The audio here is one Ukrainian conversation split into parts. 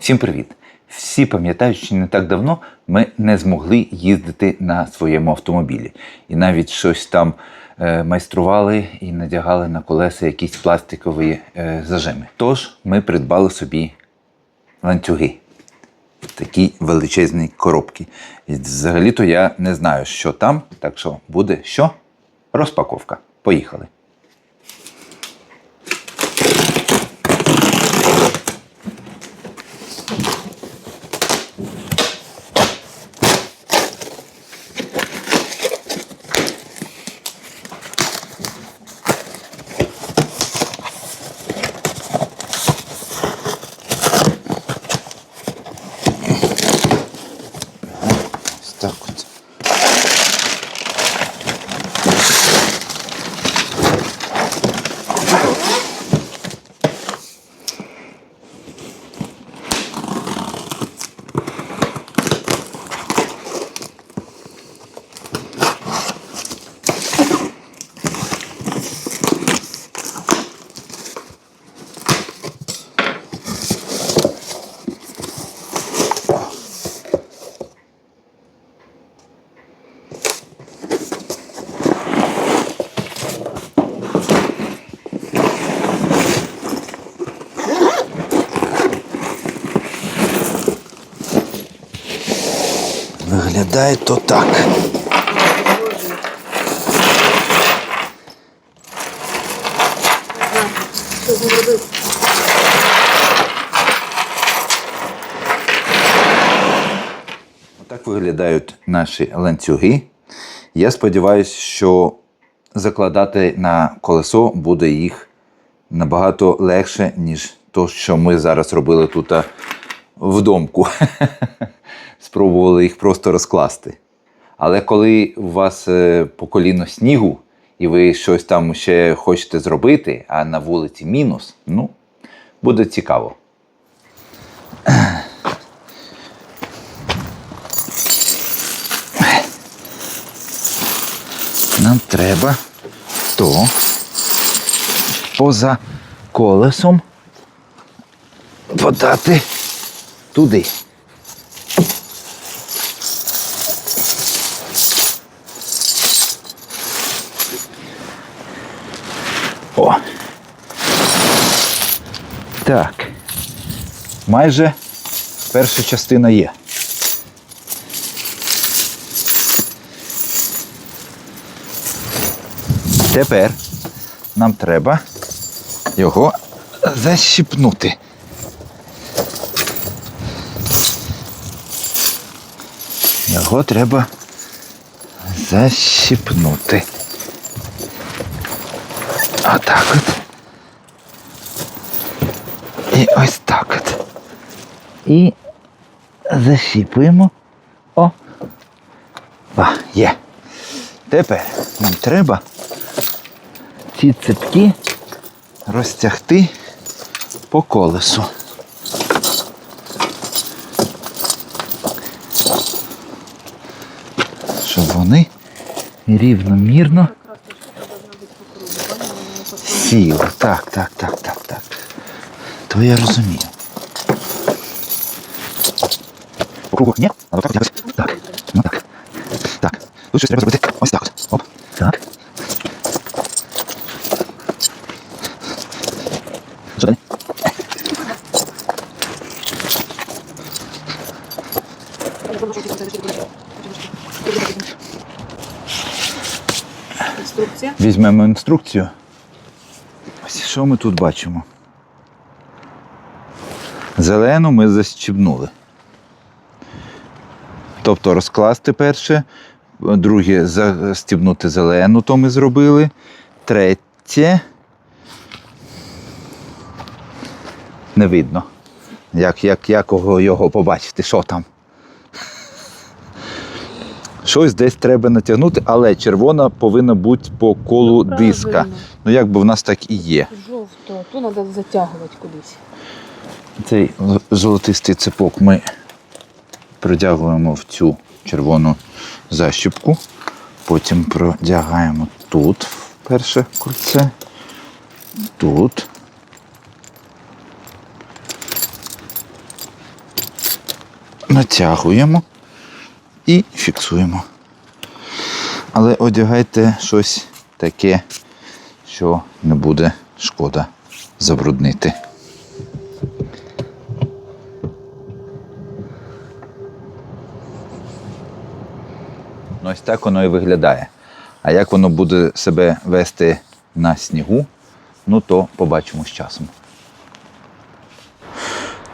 Всім привіт! Всі пам'ятають, що не так давно ми не змогли їздити на своєму автомобілі. І навіть щось там е, майстрували і надягали на колеса якісь пластикові е, зажими. Тож ми придбали собі ланцюги. Такі величезні коробки. І взагалі-то я не знаю, що там, так що буде що? Розпаковка. Поїхали. Ось так от. Виглядає то так. Отак виглядають наші ланцюги. Я сподіваюся, що закладати на колесо буде їх набагато легше, ніж то, що ми зараз робили тут в домку. Спробували їх просто розкласти. Але коли у вас е, по коліно снігу, і ви щось там ще хочете зробити, а на вулиці мінус, ну, буде цікаво. Нам треба то поза колесом подати туди. О. Так. Майже перша частина є. Тепер нам треба його защіпнути. Його треба защіпнути. Отак от. І ось так от. І защіпуємо. О. А, є. Тепер нам треба ці цепки розтягти по колесу. Рівномірно сіли. Так, так, так, так, так. То я розумію. Кругу ні? А так. Так. Ну так. Так. Тут щось треба зробити. Ось так от. Оп. Так. Що? Візьмемо інструкцію. Ось що ми тут бачимо. Зелену ми защібнули. Тобто розкласти перше, друге застібнути зелену, то ми зробили. Третє. Не видно. Як, як, як його- побачити, що там. Щось десь треба натягнути, але червона повинна бути по колу Ну, диска. Ну як би в нас так і є. Жовто, то треба затягувати кудись. Цей золотистий цепок ми продягуємо в цю червону защіпку. Потім продягаємо тут перше кольце, тут. натягуємо і фіксуємо. Але одягайте щось таке, що не буде шкода забруднити. Ну, ось так воно і виглядає. А як воно буде себе вести на снігу, ну то побачимо з часом.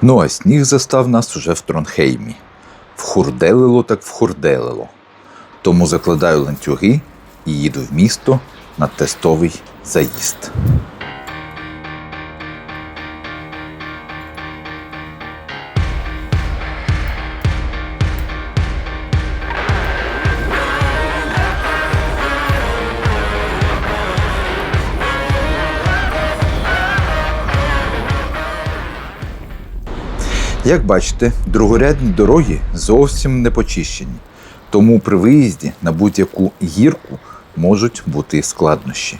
Ну, а сніг застав нас уже в Тронхеймі. Вхурделило так вхурделило. Тому закладаю ланцюги і їду в місто на тестовий заїзд. Як бачите, другорядні дороги зовсім не почищені, тому при виїзді на будь-яку гірку можуть бути складнощі.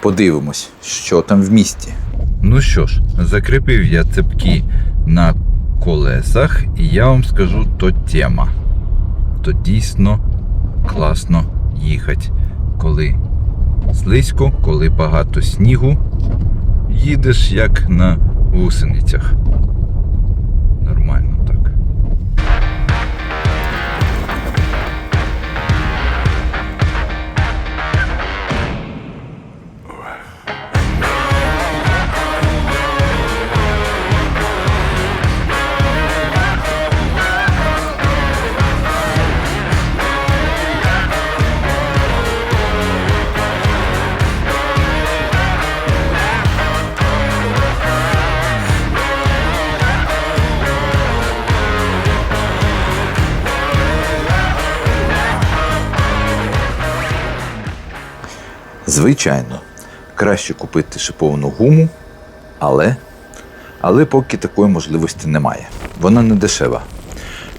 Подивимось, що там в місті. Ну що ж, закріпив я цепки на колесах, і я вам скажу, то тема. То дійсно класно їхати, коли слизько, коли багато снігу, їдеш як на гусеницях. Звичайно, краще купити шиповану гуму, але, але поки такої можливості немає. Вона не дешева.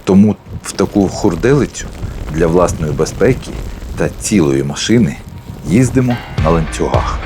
Тому в таку хурделицю для власної безпеки та цілої машини їздимо на ланцюгах.